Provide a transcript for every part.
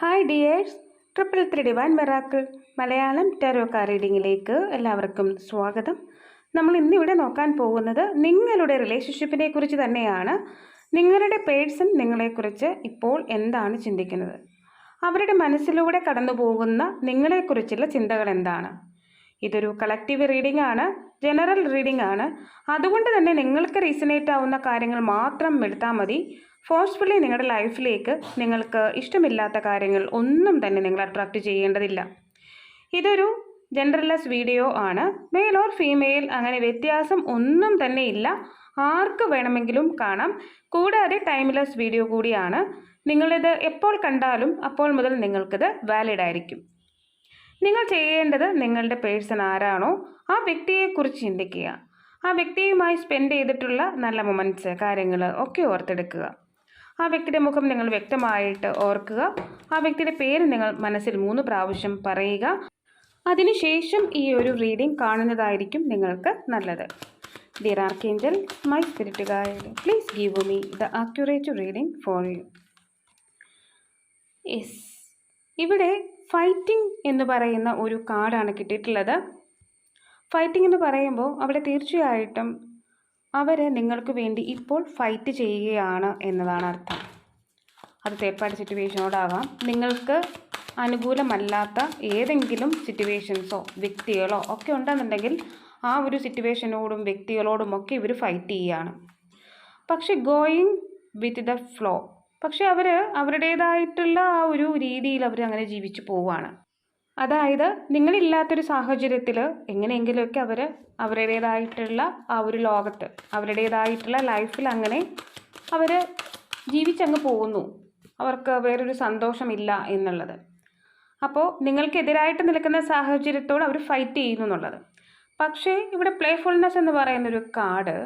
Hi dears triple three divine miracle Malayalam tarot card എല്ലാവർക്കും സ്വാഗതം. നമ്മൾ ഇന്നിവിടെ നോക്കാൻ പോകുന്നത് നിങ്ങളുടെ റിലേഷൻഷിപ്പിനെ കുറിച്ച് തന്നെയാണ്. നിങ്ങളുടെ പേഴ്സൺ നിങ്ങളെക്കുറിച്ച് ഇപ്പോൾ എന്താണ് ചിന്തിക്കുന്നത്? അവരുടെ മനസ്സിലൂടെ കടന്നു പോകുന്ന നിങ്ങളെക്കുറിച്ചുള്ള ചിന്തകൾ എന്താണ്? ഇതൊരു കളക്റ്റീവ് റീഡിംഗ് ആണ് ജനറൽ റീഡിംഗ് ആണ്. അതുകൊണ്ട് തന്നെ നിങ്ങൾക്ക് റീസണേറ്റ് ആവുന്ന കാര്യങ്ങൾ മാത്രം എടുത്താൽ മതി. ഫോഴ്സ്ഫുള്ളി നിങ്ങളുടെ ലൈഫിലേക്ക് നിങ്ങൾക്ക് ഇഷ്ടമില്ലാത്ത കാര്യങ്ങൾ ഒന്നും തന്നെ നിങ്ങൾ അട്രാക്റ്റ് ചെയ്യേണ്ടതില്ല. ഇതൊരു ജെൻഡർലെസ് വീഡിയോ ആണ്. മെയിൽ ഓർ ഫീമെയിൽ അങ്ങനെ വ്യത്യാസം ഒന്നും തന്നെ ഇല്ല. ആർക്ക് വേണമെങ്കിലും കാണാം. കൂടാതെ ടൈംലെസ് വീഡിയോ കൂടിയാണ്. നിങ്ങളിത് എപ്പോൾ കണ്ടാലും അപ്പോൾ മുതൽ നിങ്ങൾക്കിത് വാലിഡ് ആയിരിക്കും. നിങ്ങൾ ചെയ്യേണ്ടത് നിങ്ങളുടെ പേഴ്സൺ ആരാണോ ആ വ്യക്തിയെക്കുറിച്ച് ചിന്തിക്കുക. ആ വ്യക്തിയുമായി സ്പെൻഡ് ചെയ്തിട്ടുള്ള നല്ല മൊമെന്റ്സ് കാര്യങ്ങൾ ഒക്കെ ഓർത്തെടുക്കുക. ആ വ്യക്തിയുടെ മുഖം നിങ്ങൾ വ്യക്തമായിട്ട് ഓർക്കുക. ആ വ്യക്തിയുടെ പേര് നിങ്ങൾ മനസ്സിൽ മൂന്ന് പ്രാവശ്യം പറയുക. അതിനുശേഷം ഈ ഒരു റീഡിംഗ് കാണുന്നതായിരിക്കും നിങ്ങൾക്ക് നല്ലത്. Dear archangel my spirit guide please give me the accurate reading for you yes ഇവിടെ ഫൈറ്റിംഗ് എന്ന് പറയുന്ന ഒരു കാർഡാണ് കിട്ടിയിട്ടുള്ളത്. ഫൈറ്റിംഗ് എന്ന് പറയുമ്പോൾ അവിടെ തീർച്ചയായിട്ടും അവർ നിങ്ങൾക്ക് വേണ്ടി ഇപ്പോൾ ഫൈറ്റ് ചെയ്യുകയാണ് എന്നതാണ് അർത്ഥം. അത് തേർഡ് പാർട്ടി സിറ്റുവേഷനോടാകാം നിങ്ങൾക്ക് അനുകൂലമല്ലാത്ത ഏതെങ്കിലും സിറ്റുവേഷൻസോ വ്യക്തികളോ ഒക്കെ ഉണ്ടെന്നുണ്ടെങ്കിൽ ആ ഒരു സിറ്റുവേഷനോടും വ്യക്തികളോടും ഒക്കെ ഇവർ ഫൈറ്റ് ചെയ്യുകയാണ്. പക്ഷെ ഗോയിങ് വിത്ത് ദ ഫ്ലോ പക്ഷെ അവർ അവരുടേതായിട്ടുള്ള ആ ഒരു രീതിയിൽ അവർ അങ്ങനെ ജീവിച്ചു പോവുകയാണ്. അതായത് നിങ്ങളില്ലാത്തൊരു സാഹചര്യത്തിൽ എങ്ങനെയെങ്കിലുമൊക്കെ അവർ അവരുടേതായിട്ടുള്ള ആ ഒരു ലോകത്ത് അവരുടേതായിട്ടുള്ള ലൈഫിൽ അങ്ങനെ അവർ ജീവിച്ചങ്ങ് പോകുന്നു. അവർക്ക് വേറൊരു സന്തോഷമില്ല എന്നുള്ളത്. അപ്പോൾ നിങ്ങൾക്കെതിരായിട്ട് നിൽക്കുന്ന സാഹചര്യത്തോട് അവർ ഫൈറ്റ് ചെയ്യുന്നു എന്നുള്ളത്. പക്ഷേ ഇവിടെ പ്ലേഫുൾനെസ് എന്ന് പറയുന്നൊരു കാർഡ്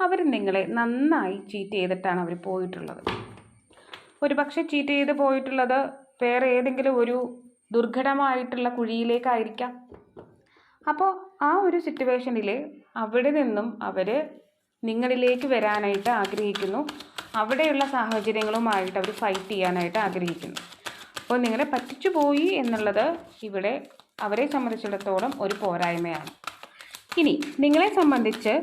അവർ നിങ്ങളെ നന്നായി ചീറ്റ് ചെയ്തിട്ടാണ് അവർ പോയിട്ടുള്ളത്. ഒരു പക്ഷേ ചീറ്റ് ചെയ്ത് പോയിട്ടുള്ളത് വേറെ ഏതെങ്കിലും ഒരു ദുർഘടമായിട്ടുള്ള കുഴിയിലേക്കായിരിക്കാം. അപ്പോൾ ആ ഒരു സിറ്റുവേഷനിൽ അവിടെ നിന്നും അവർ നിങ്ങളിലേക്ക് വരാനായിട്ട് ആഗ്രഹിക്കുന്നു. അവിടെയുള്ള സാഹചര്യങ്ങളുമായിട്ട് അവർ ഫൈറ്റ് ചെയ്യാനായിട്ട് ആഗ്രഹിക്കുന്നു. അപ്പോൾ നിങ്ങളെ പറ്റിച്ചു പോയി എന്നുള്ളത് ഇവിടെ അവരെ സംബന്ധിച്ചിടത്തോളം ഒരു പോരായ്മയാണ്. ഇനി നിങ്ങളെ സംബന്ധിച്ച്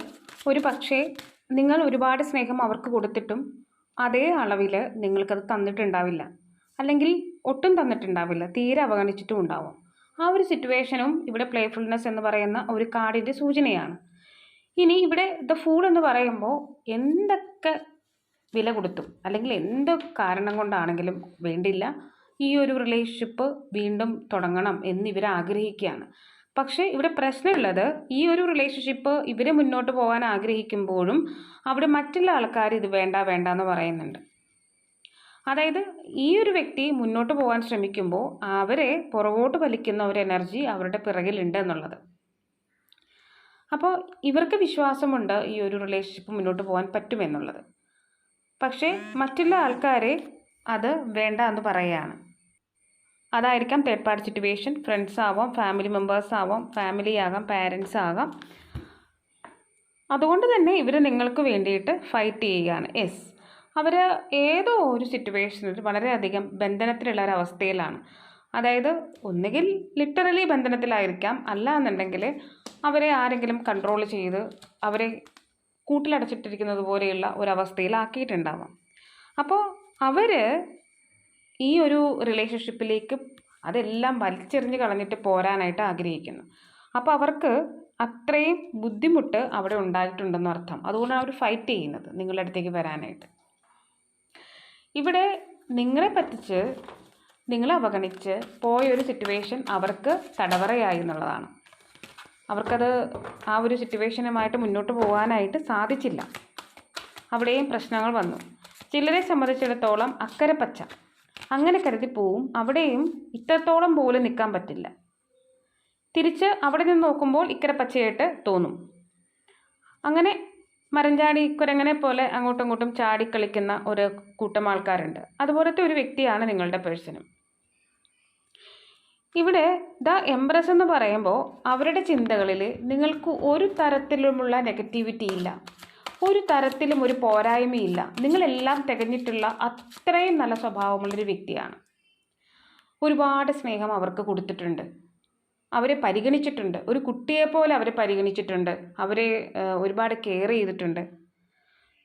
ഒരു പക്ഷേ നിങ്ങൾ ഒരുപാട് സ്നേഹം അവർക്ക് കൊടുത്തിട്ടും അതേ അളവിൽ നിങ്ങൾക്കത് തന്നിട്ടുണ്ടാവില്ല. അല്ലെങ്കിൽ ഒട്ടും തന്നിട്ടുണ്ടാവില്ല. തീരെ അവഗണിച്ചിട്ടും ഉണ്ടാവും. ആ ഒരു സിറ്റുവേഷനും ഇവിടെ പ്ലേഫുൾനെസ് എന്ന് പറയുന്ന ഒരു കാർഡിന്റെ സൂചനയാണ്. ഇനി ഇവിടെ ദ ഫൂൾ എന്ന് പറയുമ്പോൾ എന്തൊക്കെ വില കൊടുത്തും അല്ലെങ്കിൽ എന്ത് കാരണം കൊണ്ടാണെങ്കിലും വേണ്ടില്ല. ഈ ഒരു റിലേഷൻഷിപ്പ് വീണ്ടും തുടങ്ങണം എന്ന് എന്നിവർ ആഗ്രഹിക്കുകയാണ്. പക്ഷേ ഇവിടെ പ്രശ്നമുള്ളത് ഈ ഒരു റിലേഷൻഷിപ്പ് ഇവർ മുന്നോട്ട് പോകാൻ ആഗ്രഹിക്കുമ്പോഴും അവിടെ മറ്റുള്ള ആൾക്കാർ ഇത് വേണ്ട വേണ്ട എന്ന് പറയുന്നുണ്ട്. അതായത് ഈ ഒരു വ്യക്തി മുന്നോട്ട് പോകാൻ ശ്രമിക്കുമ്പോൾ അവരെ പുറകോട്ട് വലിക്കുന്ന ഒരു എനർജി അവരുടെ പിറകിലുണ്ട് എന്നുള്ളത്. അപ്പോൾ ഇവർക്ക് വിശ്വാസമുണ്ട് ഈ ഒരു റിലേഷൻഷിപ്പ് മുന്നോട്ട് പോകാൻ പറ്റുമെന്നുള്ളത് പക്ഷേ മറ്റുള്ള ആൾക്കാരെ അത് വേണ്ട എന്ന് പറയുകയാണ്. അതായിരിക്കാം തേർഡ് പാർട്ടി സിറ്റുവേഷൻ ഫ്രണ്ട്സ് ആവാം ഫാമിലി മെമ്പേഴ്സ് ആവാം ഫാമിലി ആകാം പാരൻസ് ആകാം. അതുകൊണ്ട് തന്നെ ഇവർ നിങ്ങൾക്ക് വേണ്ടിയിട്ട് ഫൈറ്റ് ചെയ്യുകയാണ്. യെസ് അവർ ഏതോ ഒരു സിറ്റുവേഷനിൽ വളരെയധികം ബന്ധനത്തിലുള്ള ഒരു അവസ്ഥയിലാണ്. അതായത് ഒന്നുകിൽ ലിറ്ററലി ബന്ധനത്തിലായിരിക്കാം. അല്ല എന്നുണ്ടെങ്കിൽ അവരെ ആരെങ്കിലും കൺട്രോൾ ചെയ്ത് അവരെ കൂട്ടിലടച്ചിട്ടിരിക്കുന്നത് പോലെയുള്ള ഒരവസ്ഥയിലാക്കിയിട്ടുണ്ടാവാം അപ്പോൾ അവർ ഈ ഒരു റിലേഷൻഷിപ്പിലേക്ക് അതെല്ലാം വലിച്ചെറിഞ്ഞ് കളഞ്ഞിട്ട് പോരാനായിട്ട് ആഗ്രഹിക്കുന്നു. അപ്പോൾ അവർക്ക് അത്രയും ബുദ്ധിമുട്ട് അവിടെ ഉണ്ടായിട്ടുണ്ടെന്ന് അർത്ഥം അതുകൊണ്ടാണ് അവർ ഫൈറ്റ് ചെയ്യുന്നത് നിങ്ങളുടെ അടുത്തേക്ക് വരാനായിട്ട്. ഇവിടെ നിങ്ങളെ പറ്റിച്ച് നിങ്ങളെ അവഗണിച്ച് പോയൊരു സിറ്റുവേഷൻ അവർക്ക് തടവറയായി എന്നുള്ളതാണ്. അവർക്കത് ആ ഒരു സിറ്റുവേഷനുമായിട്ട് മുന്നോട്ട് പോകാനായിട്ട് സാധിച്ചില്ല. അവിടെയും പ്രശ്നങ്ങൾ വന്നു. ചിലരെ സംബന്ധിച്ചിടത്തോളം അക്കരെ പച്ച. അങ്ങനെ കരുതി പോവും. അവിടെയും ഇത്രത്തോളം പോലും നിൽക്കാൻ പറ്റില്ല. തിരിച്ച് അവിടെ നിന്ന് നോക്കുമ്പോൾ ഇക്കരെ പച്ചയായിട്ട് തോന്നും. അങ്ങനെ മരഞ്ചാടി കുരങ്ങനെ പോലെ അങ്ങോട്ടും ഇങ്ങോട്ടും ചാടിക്കളിക്കുന്ന ഒരു കൂട്ടം ആൾക്കാരുണ്ട്. അതുപോലത്തെ ഒരു വ്യക്തിയാണ് നിങ്ങളുടെ പേഴ്സണും ഇവിടെ ദ എംപ്രസ് എന്ന് പറയുമ്പോൾ അവരുടെ ചിന്തകളിൽ നിങ്ങൾക്ക് ഒരു തരത്തിലുമുള്ള നെഗറ്റിവിറ്റി ഇല്ല. ഒരു തരത്തിലും ഒരു പോരായ്മയില്ല നിങ്ങളെല്ലാം തികഞ്ഞിട്ടുള്ള അത്രയും നല്ല സ്വഭാവമുള്ളൊരു വ്യക്തിയാണ്. ഒരുപാട് സ്നേഹം അവർക്ക് കൊടുത്തിട്ടുണ്ട്. അവരെ പരിഗണിച്ചിട്ടുണ്ട്. ഒരു കുട്ടിയെപ്പോലെ അവരെ പരിഗണിച്ചിട്ടുണ്ട്. അവരെ ഒരുപാട് കെയർ ചെയ്തിട്ടുണ്ട്.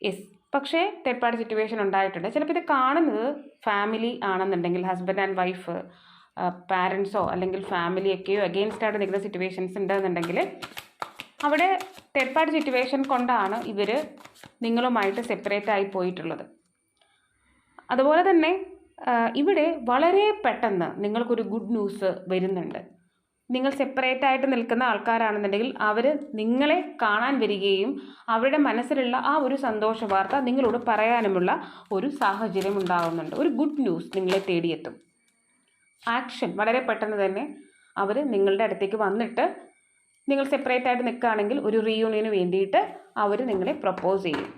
യെസ് പക്ഷേ തേർഡ് സിറ്റുവേഷൻ ഉണ്ടായിട്ടുണ്ട്. ചിലപ്പോൾ ഇത് കാണുന്നത് ഫാമിലി ആണെന്നുണ്ടെങ്കിൽ ഹസ്ബൻഡ് ആൻഡ് വൈഫ് പാരൻസോ അല്ലെങ്കിൽ ഫാമിലിയൊക്കെയോ അഗെയിൻസ്റ്റ് ആയിട്ട് നിൽക്കുന്ന സിറ്റുവേഷൻസ് ഉണ്ടെന്നുണ്ടെങ്കിൽ അവിടെ തേർഡ് പാർട്ടി സിറ്റുവേഷൻ കൊണ്ടാണ് ഇവർ നിങ്ങളുമായിട്ട് സെപ്പറേറ്റ് ആയി പോയിട്ടുള്ളത്. അതുപോലെ തന്നെ ഇവിടെ വളരെ പെട്ടെന്ന് നിങ്ങൾക്കൊരു ഗുഡ് ന്യൂസ് വരുന്നുണ്ട്. നിങ്ങൾ സെപ്പറേറ്റ് ആയിട്ട് നിൽക്കുന്ന ആൾക്കാരാണെന്നുണ്ടെങ്കിൽ അവർ നിങ്ങളെ കാണാൻ വരികയും അവരുടെ മനസ്സിലുള്ള ആ ഒരു സന്തോഷ വാർത്ത നിങ്ങളോട് പറയാനുമുള്ള ഒരു സാഹചര്യം ഉണ്ടാകുന്നുണ്ട് ഒരു ഗുഡ് ന്യൂസ് നിങ്ങളെ തേടിയെത്തും. ആക്ഷൻ വളരെ പെട്ടെന്ന് തന്നെ അവർ നിങ്ങളുടെ അടുത്തേക്ക് വന്നിട്ട് നിങ്ങൾ സെപ്പറേറ്റ് ആയിട്ട് നിൽക്കുകയാണെങ്കിൽ ഒരു റീയൂണിയന് വേണ്ടിയിട്ട് അവർ നിങ്ങളെ പ്രപ്പോസ് ചെയ്യും.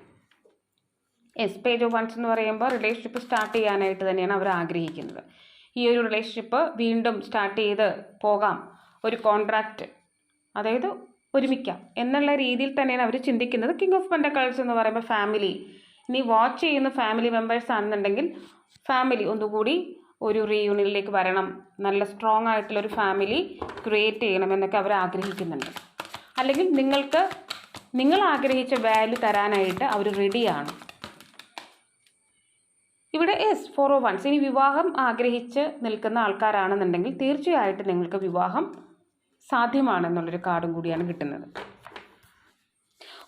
എസ് പേജ് ഓഫ് വൺസ് എന്ന് പറയുമ്പോൾ റിലേഷൻഷിപ്പ് സ്റ്റാർട്ട് ചെയ്യാനായിട്ട് തന്നെയാണ് അവർ ആഗ്രഹിക്കുന്നത്. ഈ ഒരു റിലേഷൻഷിപ്പ് വീണ്ടും സ്റ്റാർട്ട് ചെയ്ത് പോകാം. ഒരു കോൺട്രാക്റ്റ് അതായത് ഒരുമിക്കാം. എന്നുള്ള രീതിയിൽ തന്നെയാണ് അവർ ചിന്തിക്കുന്നത്. കിങ് ഓഫ് പെൻഡക്കൾസ് എന്ന് പറയുമ്പോൾ ഫാമിലി ഇനി വാച്ച് ചെയ്യുന്ന ഫാമിലി മെമ്പേഴ്സ് ആണെന്നുണ്ടെങ്കിൽ ഫാമിലി ഒന്നുകൂടി ഒരു റീയൂണിയനിലേക്ക് വരണം. നല്ല സ്ട്രോങ് ആയിട്ടുള്ള ഒരു ഫാമിലി ക്രിയേറ്റ് ചെയ്യണം എന്നൊക്കെ അവർ ആഗ്രഹിക്കുന്നുണ്ട്. അല്ലെങ്കിൽ നിങ്ങൾക്ക് നിങ്ങൾ ആഗ്രഹിച്ച വാല്യൂ തരാനായിട്ട് അവർ റെഡിയാണ് ഇവിടെ എസ് ഫോർ ഓ വൺസ് ഇനി വിവാഹം ആഗ്രഹിച്ച് നിൽക്കുന്ന ആൾക്കാരാണെന്നുണ്ടെങ്കിൽ തീർച്ചയായിട്ടും നിങ്ങൾക്ക് വിവാഹം സാധ്യമാണെന്നുള്ളൊരു കാർഡും കൂടിയാണ് കിട്ടുന്നത്.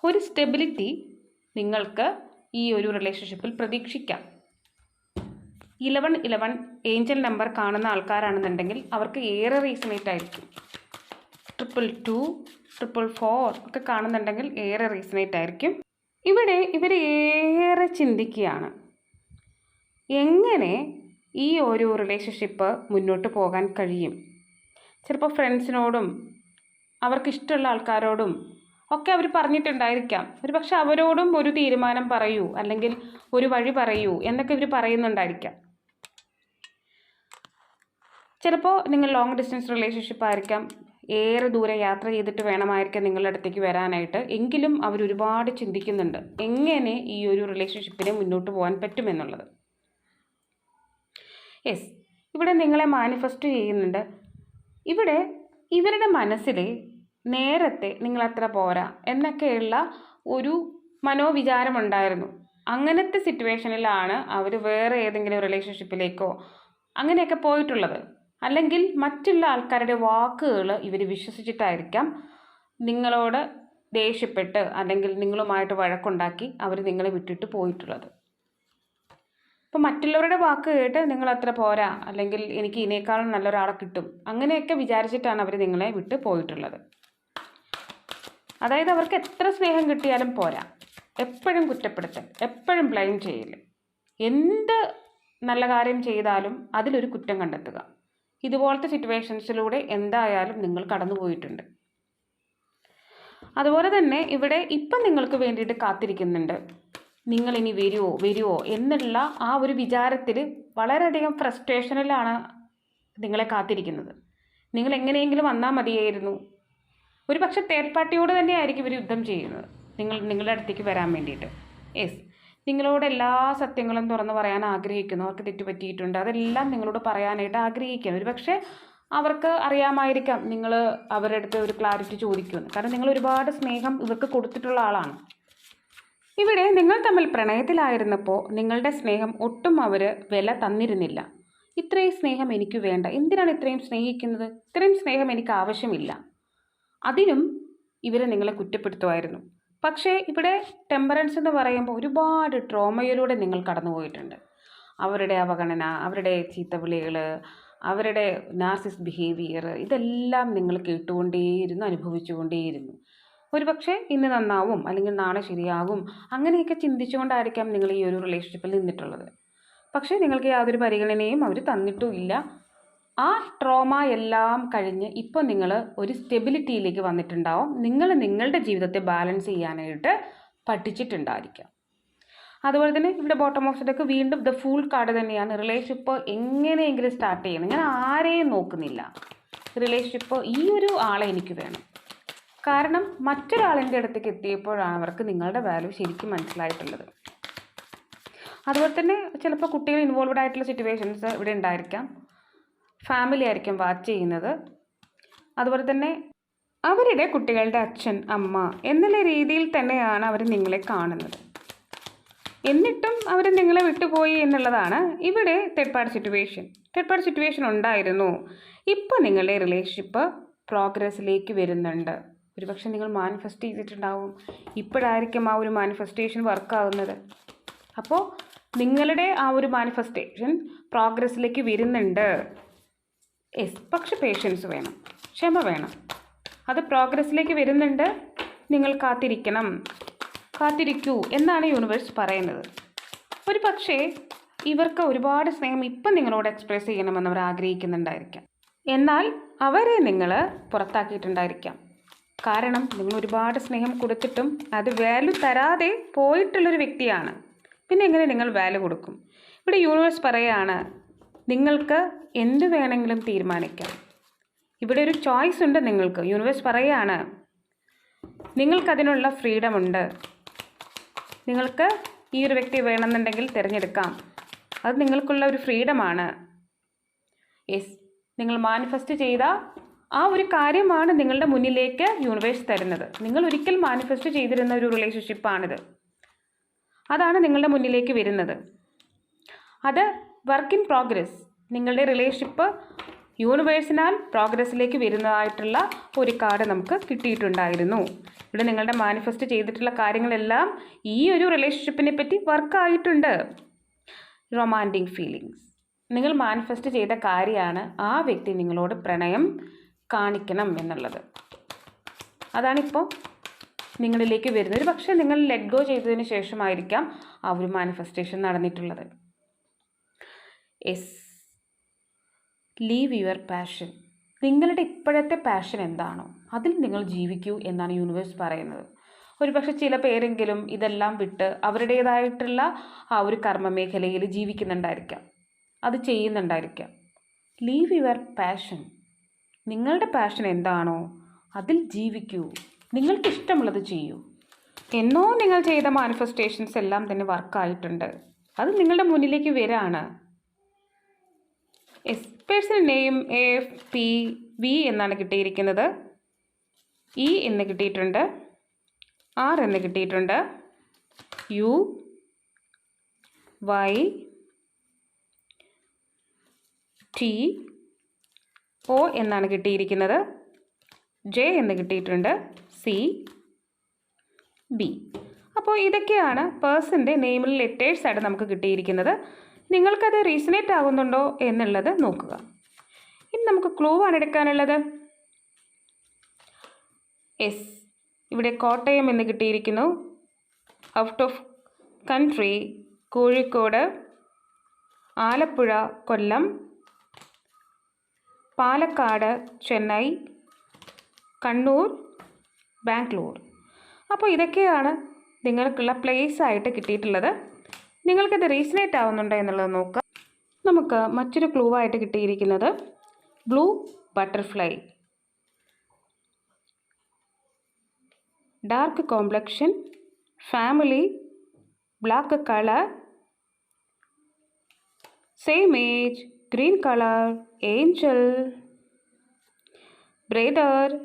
ഒരു സ്റ്റെബിലിറ്റി നിങ്ങൾക്ക് ഈ ഒരു റിലേഷൻഷിപ്പിൽ പ്രതീക്ഷിക്കാം. ഇലവൻ ഇലവൻ ഏഞ്ചൽ നമ്പർ കാണുന്ന ആൾക്കാരാണെന്നുണ്ടെങ്കിൽ അവർക്ക് ഏറെ റീസണേറ്റ് ആയിരിക്കും. ട്രിപ്പിൾ ടു ട്രിപ്പിൾ ഫോർ ഒക്കെ കാണുന്നുണ്ടെങ്കിൽ ഏറെ റീസണേറ്റ് ആയിരിക്കും. ഇവിടെ ഇവർ ഏറെ ചിന്തിക്കുകയാണ്. എങ്ങനെ ഈ ഒരു റിലേഷൻഷിപ്പ് മുന്നോട്ട് പോകാൻ കഴിയും? ചിലപ്പോൾ ഫ്രണ്ട്സിനോടും അവർക്ക് ഇഷ്ടമുള്ള ആൾക്കാരോടും ഒക്കെ അവർ പറഞ്ഞിട്ടുണ്ടായിരിക്കാം. ഒരു പക്ഷെ അവരോടും ഒരു തീരുമാനം പറയൂ അല്ലെങ്കിൽ ഒരു വഴി പറയൂ എന്നൊക്കെ ഇവർ പറയുന്നുണ്ടായിരിക്കാം. ചിലപ്പോൾ നിങ്ങൾ ലോങ് ഡിസ്റ്റൻസ് റിലേഷൻഷിപ്പ് ആയിരിക്കാം ഏറെ ദൂരെ യാത്ര ചെയ്തിട്ട് വേണമായിരിക്കാം നിങ്ങളുടെ അടുത്തേക്ക് വരാനായിട്ട്. എങ്കിലും അവർ ഒരുപാട് ചിന്തിക്കുന്നുണ്ട് എങ്ങനെ ഈ ഒരു റിലേഷൻഷിപ്പിനെ മുന്നോട്ട് പോകാൻ പറ്റുമെന്നുള്ളത് യെസ് ഇവിടെ നിങ്ങളെ മാനിഫെസ്റ്റ് ചെയ്യുന്നുണ്ട് ഇവിടെ ഇവരുടെ മനസ്സിൽ നേരത്തെ നിങ്ങളത്ര പോരാ എന്നൊക്കെയുള്ള ഒരു മനോവിചാരമുണ്ടായിരുന്നു. അങ്ങനത്തെ സിറ്റുവേഷനിലാണ് അവർ വേറെ ഏതെങ്കിലും റിലേഷൻഷിപ്പിലേക്കോ അങ്ങനെയൊക്കെ പോയിട്ടുള്ളത്. അല്ലെങ്കിൽ മറ്റുള്ള ആൾക്കാരുടെ വാക്കുകൾ ഇവർ വിശ്വസിച്ചിട്ടായിരിക്കാം നിങ്ങളോട് ദേഷ്യപ്പെട്ട് അല്ലെങ്കിൽ നിങ്ങളുമായിട്ട് വഴക്കുണ്ടാക്കി അവർ നിങ്ങളെ വിട്ടിട്ട് പോയിട്ടുള്ളത്. അപ്പോൾ മറ്റുള്ളവരുടെ വാക്ക് കേട്ട് നിങ്ങൾ അത്ര പോരാ? അല്ലെങ്കിൽ എനിക്ക് ഇതിനേക്കാളും നല്ലൊരാളെ കിട്ടും. അങ്ങനെയൊക്കെ വിചാരിച്ചിട്ടാണ് അവർ നിങ്ങളെ വിട്ട് പോയിട്ടുള്ളത്. അതായത് അവർക്ക് എത്ര സ്നേഹം കിട്ടിയാലും പോരാ. എപ്പോഴും കുറ്റപ്പെടുത്തൽ എപ്പോഴും ബ്ലെയിം ചെയ്യൽ എന്ത് നല്ല കാര്യം ചെയ്താലും അതിലൊരു കുറ്റം കണ്ടെത്തുക. ഇതുപോലത്തെ സിറ്റുവേഷൻസിലൂടെ എന്തായാലും നിങ്ങൾ കടന്നു പോയിട്ടുണ്ട്. അതുപോലെ തന്നെ ഇവിടെ ഇപ്പം നിങ്ങൾക്ക് വേണ്ടിയിട്ട് കാത്തിരിക്കുന്നുണ്ട്. നിങ്ങൾ ഇനി വരുമോ വരുമോ എന്നുള്ള ആ ഒരു വിചാരത്തിൽ വളരെയധികം ഫ്രസ്ട്രേഷനിലാണ് നിങ്ങളെ കാത്തിരിക്കുന്നത്. നിങ്ങൾ എങ്ങനെയെങ്കിലും വന്നാൽ മതിയായിരുന്നു. ഒരു പക്ഷേ തേർഡ് പാർട്ടിയോട് തന്നെ ആയിരിക്കും ഇവർ യുദ്ധം ചെയ്യുന്നത്. നിങ്ങൾ നിങ്ങളുടെ അടുത്തേക്ക് വരാൻ വേണ്ടിയിട്ട്. യെസ് നിങ്ങളോട് എല്ലാ സത്യങ്ങളും തുറന്ന് പറയാൻ ആഗ്രഹിക്കുന്നു. അവർക്ക് തെറ്റുപറ്റിയിട്ടുണ്ട്. അതെല്ലാം നിങ്ങളോട് പറയാനായിട്ട് ആഗ്രഹിക്കാം ഒരു പക്ഷേ അവർക്ക് അറിയാമായിരിക്കാം നിങ്ങൾ അവരുടെ അടുത്ത് ഒരു ക്ലാരിറ്റി ചോദിക്കുമെന്ന്. കാരണം നിങ്ങൾ ഒരുപാട് സ്നേഹം ഇവർക്ക് കൊടുത്തിട്ടുള്ള ആളാണ്. ഇവിടെ നിങ്ങൾ തമ്മിൽ പ്രണയത്തിലായിരുന്നപ്പോൾ നിങ്ങളുടെ സ്നേഹം ഒട്ടും അവർ വില തന്നിരുന്നില്ല. ഇത്രയും സ്നേഹം എനിക്ക് വേണ്ട. എന്തിനാണ് ഇത്രയും സ്നേഹിക്കുന്നത്? ഇത്രയും സ്നേഹം എനിക്ക് ആവശ്യമില്ല. അതിനും ഇവരെ നിങ്ങളെ കുറ്റപ്പെടുത്തുമായിരുന്നു. പക്ഷേ ഇവിടെ ടെമ്പറൻസ് എന്ന് പറയുമ്പോൾ ഒരുപാട് ട്രോമയിലൂടെ നിങ്ങൾ കടന്നുപോയിട്ടുണ്ട്. അവരുടെ അവഗണന അവരുടെ ചീത്തവിളികൾ അവരുടെ നാർസിസ് ബിഹേവിയർ ഇതെല്ലാം നിങ്ങൾ കേട്ടുകൊണ്ടേയിരുന്നു അനുഭവിച്ചുകൊണ്ടേയിരുന്നു. ഒരു പക്ഷേ ഇന്ന് നന്നാവും അല്ലെങ്കിൽ നാളെ ശരിയാകും. അങ്ങനെയൊക്കെ ചിന്തിച്ചുകൊണ്ടായിരിക്കാം നിങ്ങൾ ഈ ഒരു റിലേഷൻഷിപ്പിൽ നിന്നിട്ടുള്ളത്. പക്ഷേ നിങ്ങൾക്ക് യാതൊരു പരിഗണനയും അവർ തന്നിട്ടുമില്ല. ആ ട്രോമ എല്ലാം കഴിഞ്ഞ് ഇപ്പോൾ നിങ്ങൾ ഒരു സ്റ്റെബിലിറ്റിയിലേക്ക് വന്നിട്ടുണ്ടാവും. നിങ്ങൾ നിങ്ങളുടെ ജീവിതത്തെ ബാലൻസ് ചെയ്യാനായിട്ട് പഠിച്ചിട്ടുണ്ടായിരിക്കാം. അതുപോലെ തന്നെ ഇവിടെ ബോട്ടം ഓഫ് സെറ്റൊക്കെ വീണ്ടും ദ ഫുൾ കാർഡ് തന്നെയാണ്. റിലേഷൻഷിപ്പ് എങ്ങനെയെങ്കിലും സ്റ്റാർട്ട് ചെയ്യണം. ഞാൻ ആരെയും നോക്കുന്നില്ല. റിലേഷൻഷിപ്പ് ഈ ഒരു ആളെ എനിക്ക് വേണം. കാരണം മറ്റൊരാളിന്റെ അടുത്തേക്ക് എത്തിയപ്പോഴാണ് അവർക്ക് നിങ്ങളുടെ വാല്യൂ ശരിക്കും മനസ്സിലായിട്ടുള്ളത്. അതുപോലെ തന്നെ ചിലപ്പോൾ കുട്ടികൾ ഇൻവോൾവ്ഡ് ആയിട്ടുള്ള സിറ്റുവേഷൻസ് ഇവിടെ ഉണ്ടായിരിക്കാം. ഫാമിലി ആയിരിക്കും വാച്ച് ചെയ്യുന്നത്. അതുപോലെ തന്നെ അവരുടെ കുട്ടികളുടെ അച്ഛൻ അമ്മ എന്നുള്ള രീതിയിൽ തന്നെയാണ് അവർ നിങ്ങളെ കാണുന്നത്. എന്നിട്ടും അവർ നിങ്ങളെ വിട്ടുപോയി എന്നുള്ളതാണ് ഇവിടെ third party situation third party situation ഉണ്ടായിരുന്നു. ഇപ്പോൾ നിങ്ങളുടെ റിലേഷൻഷിപ്പ് പ്രോഗ്രസ്സിലേക്ക് വരുന്നുണ്ട്. ഒരുപക്ഷെ നിങ്ങൾ മാനിഫെസ്റ്റ് ചെയ്തിട്ടുണ്ടാവും. ഇപ്പോഴായിരിക്കും ആ ഒരു മാനിഫെസ്റ്റേഷൻ വർക്കാവുന്നത് അപ്പോൾ നിങ്ങളുടെ ആ ഒരു മാനിഫെസ്റ്റേഷൻ പ്രോഗ്രസ്സിലേക്ക് വരുന്നുണ്ട്. എസ് പക്ഷെ പേഷ്യൻസ് വേണം ക്ഷമ വേണം. അത് പ്രോഗ്രസ്സിലേക്ക് വരുന്നുണ്ട് നിങ്ങൾ കാത്തിരിക്കണം. കാത്തിരിക്കൂ എന്നാണ് യൂണിവേഴ്സ് പറയുന്നത്. ഒരു പക്ഷേ ഇവർക്ക് ഒരുപാട് സ്നേഹം ഇപ്പം നിങ്ങളോട് എക്സ്പ്രസ് ചെയ്യണമെന്ന് അവർ ആഗ്രഹിക്കുന്നുണ്ടായിരിക്കാം. എന്നാൽ അവരെ നിങ്ങൾ പുറത്താക്കിയിട്ടുണ്ടായിരിക്കാം. കാരണം നിങ്ങൾ ഒരുപാട് സ്നേഹം കൊടുത്തിട്ടും അത് വാല്യൂ തരാതെ പോയിട്ടുള്ളൊരു വ്യക്തിയാണ്. പിന്നെ എങ്ങനെ നിങ്ങൾ വാല്യൂ കൊടുക്കും? ഇവിടെ യൂണിവേഴ്സ് പറയുകയാണ് നിങ്ങൾക്ക് എന്ത് വേണമെങ്കിലും തീരുമാനിക്കാം. ഇവിടെ ഒരു ചോയ്സ് ഉണ്ട് നിങ്ങൾക്ക്. യൂണിവേഴ്സ് പറയുകയാണ് നിങ്ങൾക്കതിനുള്ള ഫ്രീഡം ഉണ്ട്. നിങ്ങൾക്ക് ഈ ഒരു വ്യക്തി വേണമെന്നുണ്ടെങ്കിൽ തിരഞ്ഞെടുക്കാം. അത് നിങ്ങൾക്കുള്ള ഒരു ഫ്രീഡമാണ് യെസ് നിങ്ങൾ മാനിഫെസ്റ്റ് ചെയ്ത ആ ഒരു കാര്യമാണ് നിങ്ങളുടെ മുന്നിലേക്ക് യൂണിവേഴ്സ് തരുന്നത്. നിങ്ങൾ ഒരിക്കൽ മാനിഫെസ്റ്റ് ചെയ്തിരുന്ന ഒരു റിലേഷൻഷിപ്പാണിത് അതാണ് നിങ്ങളുടെ മുന്നിലേക്ക് വരുന്നത്. അത് വർക്ക് ഇൻ പ്രോഗ്രസ് നിങ്ങളുടെ റിലേഷൻഷിപ്പ് യൂണിവേഴ്സിനാൽ പ്രോഗ്രസ്സിലേക്ക് വരുന്നതായിട്ടുള്ള ഒരു കാർഡ് നമുക്ക് കിട്ടിയിട്ടുണ്ടായിരുന്നു. ഇവിടെ നിങ്ങളുടെ മാനിഫെസ്റ്റ് ചെയ്തിട്ടുള്ള കാര്യങ്ങളെല്ലാം ഈ ഒരു റിലേഷൻഷിപ്പിനെ പറ്റി വർക്കായിട്ടുണ്ട് റൊമാന്റിക് ഫീലിങ്സ് നിങ്ങൾ മാനിഫെസ്റ്റ് ചെയ്ത കാര്യമാണ് ആ വ്യക്തി നിങ്ങളോട് പ്രണയം കാണിക്കണം എന്നുള്ളത്. അതാണിപ്പോൾ നിങ്ങളിലേക്ക് വരുന്നത്. പക്ഷേ നിങ്ങൾ ലെറ്റ് ഗോ ചെയ്തതിന് ശേഷമായിരിക്കാം ആ ഒരു മാനിഫെസ്റ്റേഷൻ നടന്നിട്ടുള്ളത്. എസ് ലീവ് യുവർ പാഷൻ നിങ്ങളുടെ ഇപ്പോഴത്തെ പാഷൻ എന്താണോ അതിൽ നിങ്ങൾ ജീവിക്കൂ എന്നാണ് യൂണിവേഴ്സ് പറയുന്നത്. ഒരുപക്ഷെ ചില പേരെങ്കിലും ഇതെല്ലാം വിട്ട് അവരുടേതായിട്ടുള്ള ആ ഒരു കർമ്മ മേഖലയിൽ ജീവിക്കുന്നുണ്ടായിരിക്കാം. അത് ചെയ്യുന്നുണ്ടായിരിക്കാം. ലീവ് യുവർ പാഷൻ നിങ്ങളുടെ പാഷൻ എന്താണോ അതിൽ ജീവിക്കൂ. നിങ്ങൾക്ക് ഇഷ്ടമുള്ളത് ചെയ്യൂ. എന്നോ നിങ്ങൾ ചെയ്ത മാനിഫെസ്റ്റേഷൻസ് എല്ലാം തന്നെ വർക്കായിട്ടുണ്ട് അത് നിങ്ങളുടെ മുന്നിലേക്ക് വരാണ്. S person name A F P V എന്നാണ് കിട്ടിയിരിക്കുന്നത്. ഇ എന്ന് കിട്ടിയിട്ടുണ്ട്. ആർ എന്ന് കിട്ടിയിട്ടുണ്ട്. യു വൈ ടി ഒ എന്നാണ് കിട്ടിയിരിക്കുന്നത്. ജെ എന്ന് കിട്ടിയിട്ടുണ്ട്. സി ബി അപ്പോൾ ഇതൊക്കെയാണ് പേഴ്സന്റെ നെയിമിൽ ലെറ്റേഴ്സ് ആയിട്ട് നമുക്ക് കിട്ടിയിരിക്കുന്നത്. നിങ്ങൾക്കത് റീസണേറ്റ് ആകുന്നുണ്ടോ എന്നുള്ളത് നോക്കുക. ഇനി നമുക്ക് ക്ലൂ ആണ് എടുക്കാനുള്ളത്. എസ് ഇവിടെ കോട്ടയം എന്ന് കിട്ടിയിരിക്കുന്നു. Out of country Kozhikode Alappuzha Kollam Palakkad Chennai Kannur Bangalore. അപ്പോൾ ഇതൊക്കെയാണ് നിങ്ങൾക്കുള്ള പ്ലേസ് ആയിട്ട് കിട്ടിയിട്ടുള്ളത്. നിങ്ങൾക്കിത് റീസണേറ്റ് ആവുന്നുണ്ടോ എന്നുള്ളത് നോക്കാം. നമുക്ക് മറ്റൊരു ക്ലൂ ആയിട്ട് കിട്ടിയിരിക്കുന്നത് blue butterfly dark complexion family black colour same age green color, angel, brother,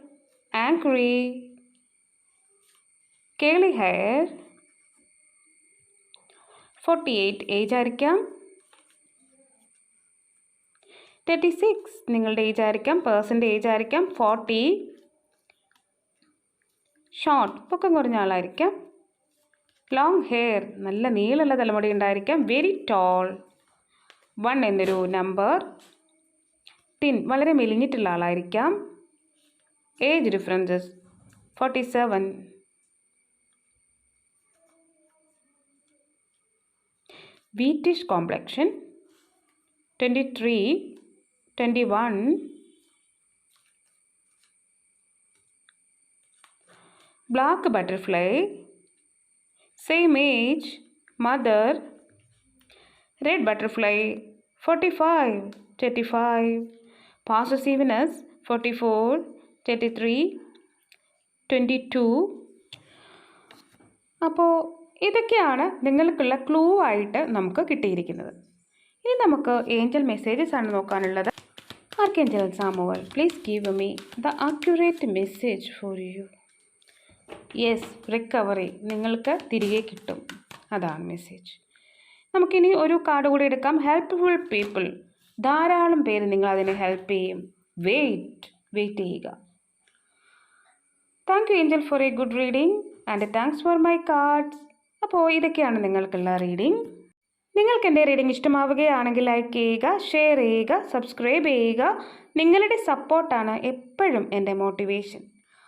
angry, hair forty eight age ആയിരിക്കാം. തേർട്ടി സിക്സ് നിങ്ങളുടെ ഏജ് ആയിരിക്കാം. പേഴ്സന്റെ ഏജ് ആയിരിക്കാം. ഫോർട്ടി ഷോർട്ട് പൊക്കം കുറഞ്ഞ ആളായിരിക്കാം. ലോങ് ഹെയർ നല്ല നീളമുള്ള തലമുടി ഉണ്ടായിരിക്കാം വെരി ടോൾ വൺ എന്നൊരു നമ്പർ ടിൻ വളരെ മെലിഞ്ഞിട്ടുള്ള ആളായിരിക്കാം. Age differences forty seven wheatish complexion twenty three twenty one black butterfly same age mother red butterfly 45 35 possessiveness 44 33 22 അപ്പോൾ ഇതൊക്കെയാണ് നിങ്ങൾക്കുള്ള ക്ലൂ ആയിട്ട് നമുക്ക് കിട്ടിയിരിക്കുന്നത്. ഇനി നമുക്ക് ഏഞ്ചൽ മെസ്സേജസ് ആണ് നോക്കാനുള്ളത്. Archangel Samuel, please give me the accurate message for you. Yes recovery നിങ്ങൾക്ക് തിരികെ കിട്ടും. അതാണ് മെസ്സേജ് നമുക്കിനി ഒരു കാർഡ് കൂടി എടുക്കാം. ഹെൽപ്പ്ഫുൾ പീപ്പിൾ ധാരാളം പേര് നിങ്ങൾ അതിനെ ഹെൽപ്പ് ചെയ്യും. വെയിറ്റ് വെയിറ്റ് ചെയ്യുക. Thank you angel for a good reading and thanks for my cards അപ്പോൾ ഇതൊക്കെയാണ് നിങ്ങൾക്കുള്ള റീഡിംഗ് നിങ്ങൾക്ക് എന്റെ റീഡിംഗ് ഇഷ്ടമാവുകയാണെങ്കിൽ ലൈക്ക് ചെയ്യുക ഷെയർ ചെയ്യുക സബ്സ്ക്രൈബ് ചെയ്യുക. നിങ്ങളുടെ സപ്പോർട്ടാണ് എപ്പോഴും എന്റെ മോട്ടിവേഷൻ